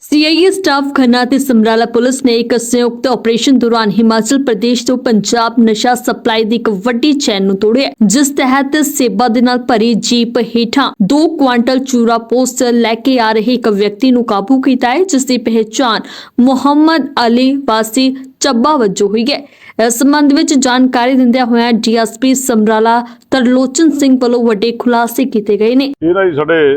CIA staff Khanna ਤੇ Samrala police ਨੇ ਇੱਕ ਸੰਯੁਕਤ ਆਪਰੇਸ਼ਨ ਦੌਰਾਨ ਹਿਮਾਚਲ ਪ੍ਰਦੇਸ਼ ਤੋਂ ਪੰਜਾਬ ਨਸ਼ਾ ਸਪਲਾਈ ਦੀ ਇੱਕ ਵੱਡੀ ਚੈਨ ਨੂੰ ਤੋੜਿਆ, ਜਿਸ ਤਹਿਤ ਸੇਬਾ ਦੇ ਨਾਲ ਭਰੀ ਜੀਪ ਹੇਠਾਂ 2 ਕੁਆਂਟਲ ਚੂਰਾ ਪੋਸਟ ਲੈ ਕੇ ਆ ਰਹੇ ਇੱਕ ਵਿਅਕਤੀ ਨੂੰ ਕਾਬੂ ਕੀਤਾ ਹੈ, ਜਿਸ ਦੀ ਪਹਿਚਾਣ ਮੁਹੰਮਦ ਅਲੀ ਵਾਸੀ ਚੱਬਾ ਵਜੋਂ ਹੋਈ ਹੈ। ਇਸ ਸੰਬੰਧ ਵਿੱਚ ਜਾਣਕਾਰੀ ਦਿੰਦਿਆਂ ਹੋਇਆਂ ਡੀਐਸਪੀ ਸਮਰਾਲਾ ਤਰਲੋਚਨ ਸਿੰਘ ਵੱਲੋਂ ਵੱਡੇ ਖੁਲਾਸੇ ਕੀਤੇ ਗਏ ਨੇ। ਇਹ ਨਾ ਸਾਡੇ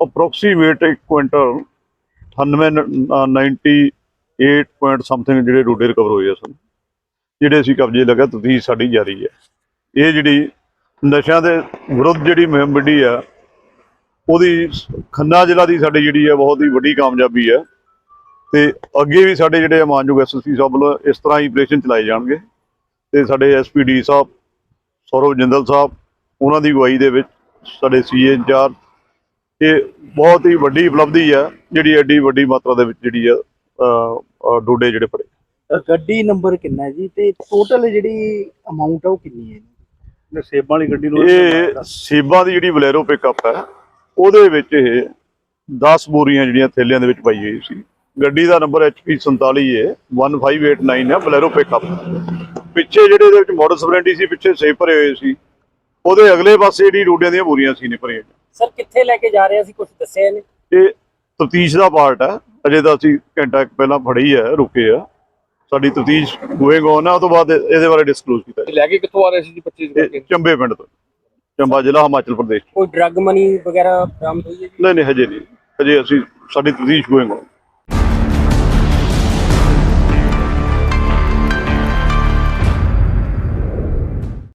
ਅਪਰੋਕਸੀਮੇਟ 1 ਕੁਇੰਟਲ 98 ਪੁਆਇੰਟ ਸਮਥਿੰਗ ਜਿਹੜੇ ਰੋਡੇ ਰਿਕਵਰ ਹੋਏ ਸਨ। ਜਿਹੜੇ ਅਸੀਂ ਕਬਜ਼ੇ ਲਗਾ, ਤਫਤੀਸ਼ ਸਾਡੀ ਜਾਰੀ ਹੈ। ਇਹ ਜਿਹੜੀ ਨਸ਼ਿਆਂ ਦੇ ਵਿਰੁੱਧ ਜਿਹੜੀ ਮੁਹਿੰਮ ਵਿੱਢੀ ਆ, ਉਹਦੀ ਖੰਨਾ ਜ਼ਿਲ੍ਹਾ ਦੀ ਸਾਡੀ ਜਿਹੜੀ ਹੈ ਬਹੁਤ ਹੀ ਵੱਡੀ ਕਾਮਯਾਬੀ ਹੈ ਤੇ ਅੱਗੇ ਵੀ ਸਾਡੇ ਜਿਹੜੇ ਮਾਨਯੋਗ ਐਸਐਸਪੀ ਸਾਹਿਬ ਵੱਲੋਂ ਇਸ ਤਰ੍ਹਾਂ ਹੀ ਆਪਰੇਸ਼ਨ ਚਲਾਏ ਜਾਣਗੇ। ਤੇ ਸਾਡੇ ਐਸਪੀਡੀ ਸਾਹਿਬ, ਸੌਰਵ ਜਿੰਦਲ ਸਾਹਿਬ, ਉਹਨਾਂ ਦੀ ਅਗਵਾਈ ਦੇ ਵਿੱਚ ਸਾਡੇ ਸੀਏ ਇੰਚਾਰਜ ਇਹ ਬਹੁਤ ਹੀ ਵੱਡੀ ਉਪਲਬਧੀ ਹੈ ਜਿਹੜੀ ਐਡੀ ਵੱਡੀ ਮਾਤਰਾ ਦੇ ਵਿੱਚ ਜਿਹੜੀ ਆ ਡੋਡੇ ਜਿਹੜੇ ਫੜੇ। ਗੱਡੀ ਨੰਬਰ ਕਿੰਨਾ ਹੈ ਜੀ? ਤੇ ਟੋਟਲ ਜਿਹੜੀ ਅਮਾਉਂਟ ਹੈ ਉਹ ਕਿੰਨੀ ਹੈ ਸੇਬਾਂ ਵਾਲੀ ਗੱਡੀ ਨੂੰ ਇਹ ਸੇਬਾਂ ਦੀ ਜਿਹੜੀ ਬਲੈਰੋ ਪਿਕਅਪ ਹੈ ਉਹਦੇ ਵਿੱਚ ਇਹ 10 ਬੋਰੀਆਂ ਜਿਹੜੀਆਂ ਥੈਲਿਆਂ ਦੇ ਵਿੱਚ ਪਾਈ ਹੋਈ ਸੀ। ਗੱਡੀ ਦਾ ਨੰਬਰ HP 47 ਹੈ 1589 ਹੈ ਬਲੈਰੋ ਪਿਕਅਪ ਪਿੱਛੇ ਜਿਹੜੇ ਇਹਦੇ ਵਿੱਚ ਮਾਡਲ ਸਪਰੈਂਟੀ ਸੀ ਪਿੱਛੇ ਸੇਬ ਭਰੇ ਹੋਏ ਸੀ। ਉਹਦੇ ਅਗਲੇ ਪਾਸੇ ਜਿਹੜੀ ਰੋਡਿਆਂ ਦੀਆਂ ਬੋਰੀਆਂ ਸੀ ਨੇ ਭਰੀਆਂ ਸਰ ਕਿੱਥੇ ਲੈ ਕੇ ਜਾ ਰਹੇ ਸੀ ਕੁਝ ਦੱਸਿਆ ਨੇ ਇਹ ਤਫਤੀਸ਼ ਦਾ ਪਾਰਟ ਹੈ ਅਜੇ ਤਾਂ ਅਸੀਂ ਘੰਟਾ ਪਹਿਲਾਂ ਫੜੀ ਹੈ ਰੁਕੇ ਆ। ਸਾਡੀ ਤਫਤੀਸ਼ ਗੋਇੰਗ ਔਨ ਹੈ ਉਹ ਤੋਂ ਬਾਅਦ ਇਹ- ਇਹਦੇ ਬਾਰੇ ਡਿਸਕਲੋਜ਼ ਕੀਤਾ ਲੈ ਕੇ ਕਿੱਥੋਂ ਆ ਰਹੇ ਸੀ ਜੀ 25 ਜਾਏਗਾ। ਇਹ ਚੰਬੇ ਪਿੰਡ ਤੋਂ। ਚੰਬਾ ਜ਼ਿਲ੍ਹਾ ਹਿਮਾਚਲ ਪ੍ਰਦੇਸ਼ ਕੋਈ ਡਰੱਗ ਮਨੀ ਵਗੈਰਾ ਬਰਾਮਦ ਹੋਈ ਹੈ ਜੀ? ਨਹੀਂ ਨਹੀਂ ਹਜੇ ਨਹੀਂ। ਹਜੇ ਅਸੀਂ ਸਾਡੀ ਤਫਤੀਸ਼ ਗੋਇੰਗ ਔਨ।